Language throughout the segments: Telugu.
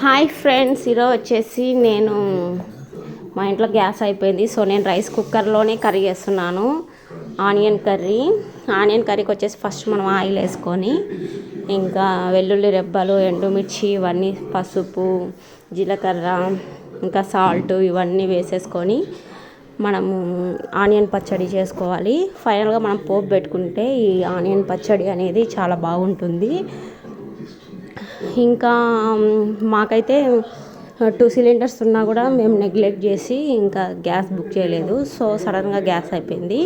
హాయ్ ఫ్రెండ్స్ ఈరోజు వచ్చేసి నేను మా ఇంట్లో గ్యాస్ అయిపోయింది. సో నేను రైస్ కుక్కర్లోనే కర్రీ చేస్తున్నాను. Onion curry. ఆనియన్ కర్రీకి వచ్చేసి ఫస్ట్ మనం ఆయిల్ వేసుకొని ఇంకా వెల్లుల్లి రెబ్బలు ఎండుమిర్చి ఇవన్నీ పసుపు జీలకర్ర ఇంకా సాల్ట్ ఇవన్నీ వేసేసుకొని మనము ఆనియన్ పచ్చడి చేసుకోవాలి. ఫైనల్గా మనం పోపు పెట్టుకుంటే ఈ ఆనియన్ పచ్చడి అనేది చాలా బాగుంటుంది. ఇంకా మాకైతే టూ సిలిండర్స్ ఉన్నా కూడా మేము నెగ్లెక్ట్ చేసి ఇంకా గ్యాస్ బుక్ చేయలేదు. సో సడన్గా గ్యాస్ అయిపోయింది.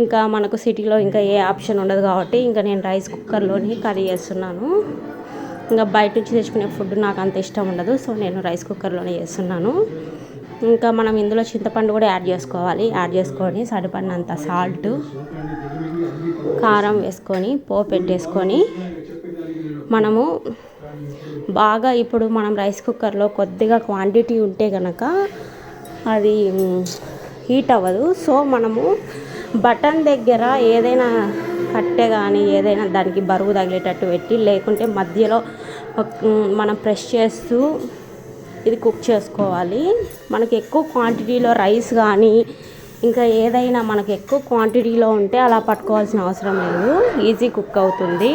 ఇంకా మనకు సిటీలో ఇంకా ఏ ఆప్షన్ ఉండదు కాబట్టి ఇంకా నేను రైస్ కుక్కర్లోని కర్రీ చేస్తున్నాను. ఇంకా బయట నుంచి తెచ్చుకునే ఫుడ్ నాకు అంత ఇష్టం ఉండదు. సో నేను రైస్ కుక్కర్లోనే చేస్తున్నాను. ఇంకా మనం ఇందులో చింతపండు కూడా యాడ్ చేసుకోవాలి. యాడ్ చేసుకొని సరిపడినంత సాల్ట్ కారం వేసుకొని పోపు పెట్టేసుకొని మనము బాగా ఇప్పుడు మనం రైస్ కుక్కర్లో కొద్దిగా క్వాంటిటీ ఉంటే కనుక అది హీట్ అవ్వదు. సో మనము బటన్ దగ్గర ఏదైనా కట్టె కానీ ఏదైనా దానికి బరువు తగిలేటట్టు పెట్టి లేకుంటే మధ్యలో మనం ప్రెస్ చేస్తూ ఇది కుక్ చేసుకోవాలి. మనకి ఎక్కువ క్వాంటిటీలో రైస్ కానీ ఇంకా ఏదైనా మనకు ఎక్కువ క్వాంటిటీలో ఉంటే అలా పట్టుకోవాల్సిన అవసరం లేదు. ఈజీ కుక్ అవుతుంది.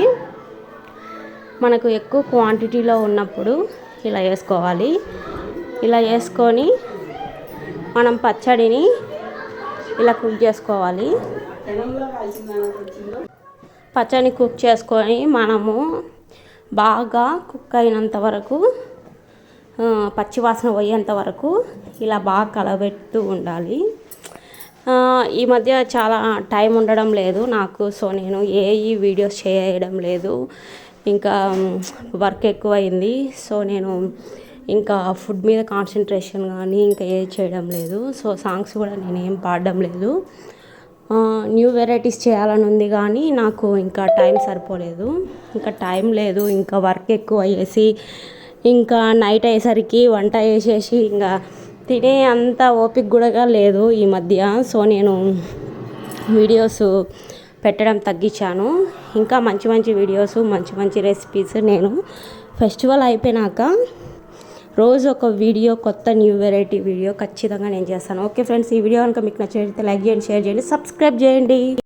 మనకు ఎక్కువ క్వాంటిటీలో ఉన్నప్పుడు ఇలా వేసుకోవాలి. ఇలా వేసుకొని మనం పచ్చడిని ఇలా కుక్ చేసుకోవాలి. పచ్చడిని కుక్ చేసుకొని మనము బాగా కుక్ అయినంత వరకు పచ్చివాసన పోయేంత వరకు ఇలా బాగా కలబెడుతూ ఉండాలి. ఈ మధ్య చాలా టైం ఉండడం లేదు నాకు సో నేను ఏ ఈ వీడియోస్ చేయడం లేదు. ఇంకా వర్క్ ఎక్కువైంది. సో నేను ఇంకా ఫుడ్ మీద కాన్సన్ట్రేషన్ కానీ ఇంకా ఏది చేయడం లేదు. సో సాంగ్స్ కూడా నేను ఏం పాడడం లేదు. న్యూ వెరైటీస్ చేయాలని ఉంది కానీ నాకు ఇంకా టైం సరిపోలేదు. ఇంకా టైం లేదు. ఇంకా వర్క్ ఎక్కువ అయ్యేసి ఇంకా నైట్ అయ్యేసరికి వంట వేసేసి ఇంకా తినే అంత ఓపిక కూడా లేదు ఈ మధ్య. సో నేను వీడియోస్ పెట్టడం తగ్గించాను. ఇంకా మంచి మంచి వీడియోస్ మంచి మంచి రెసిపీస్ నేను ఫెస్టివల్ అయిపోయినాక రోజు ఒక వీడియో కొత్త న్యూ వెరైటీ వీడియో ఖచ్చితంగా నేను చేస్తాను. ఓకే ఫ్రెండ్స్ ఈ వీడియో కనుక మీకు నచ్చినట్లయితే లైక్ చేయండి షేర్ చేయండి సబ్స్క్రైబ్ చేయండి.